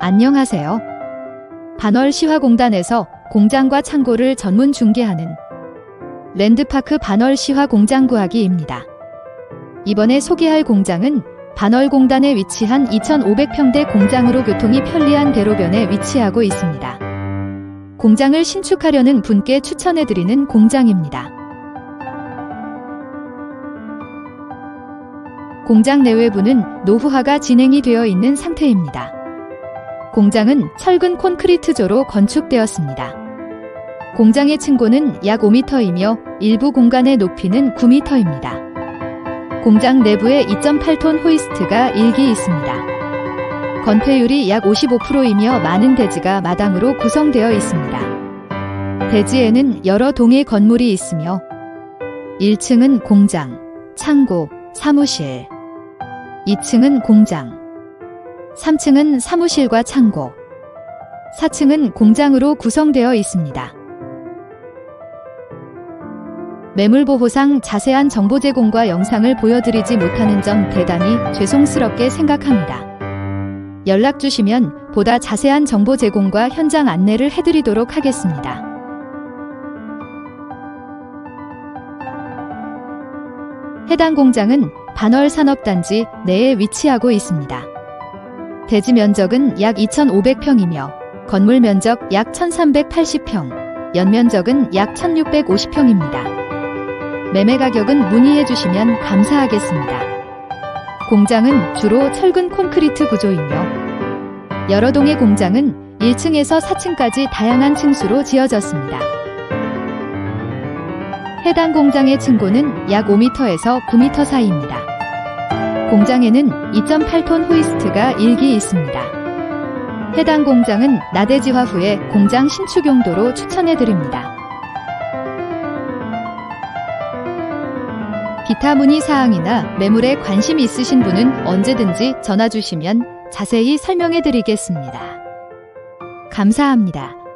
안녕하세요. 반월 시화공단에서 공장과 창고를 전문 중개하는 랜드파크 반월 시화 공장 구하기입니다. 이번에 소개할 공장은 반월 공단에 위치한 2,500평대 공장으로 교통이 편리한 대로변에 위치하고 있습니다. 공장을 신축하려는 분께 추천해드리는 공장입니다. 공장 내외부는 노후화가 진행이 되어 있는 상태입니다. 공장은 철근 콘크리트조로 건축되었습니다. 공장의 층고는 약 5m이며 일부 공간의 높이는 9m입니다. 공장 내부에 2.8톤 호이스트가 일기 있습니다. 건폐율이 약 55%이며 많은 대지가 마당으로 구성되어 있습니다. 대지에는 여러 동의 건물이 있으며 1층은 공장, 창고, 사무실, 2층은 공장, 3층은 사무실과 창고, 4층은 공장으로 구성되어 있습니다. 매물보호상 자세한 정보 제공과 영상을 보여드리지 못하는 점 대단히 죄송스럽게 생각합니다. 연락 주시면 보다 자세한 정보 제공과 현장 안내를 해드리도록 하겠습니다. 해당 공장은 반월 산업단지 내에 위치하고 있습니다. 대지 면적은 약 2,500평이며 건물 면적 약 1,380평, 연면적은 약 1,650평입니다. 매매 가격은 문의해 주시면 감사하겠습니다. 공장은 주로 철근 콘크리트 구조이며 여러 동의 공장은 1층에서 4층까지 다양한 층수로 지어졌습니다. 해당 공장의 층고는 약 5m에서 9m 사이입니다. 공장에는 2.8톤 호이스트가 일기 있습니다. 해당 공장은 나대지화 후에 공장 신축 용도로 추천해 드립니다. 기타 문의 사항이나 매물에 관심 있으신 분은 언제든지 전화 주시면 자세히 설명해 드리겠습니다. 감사합니다.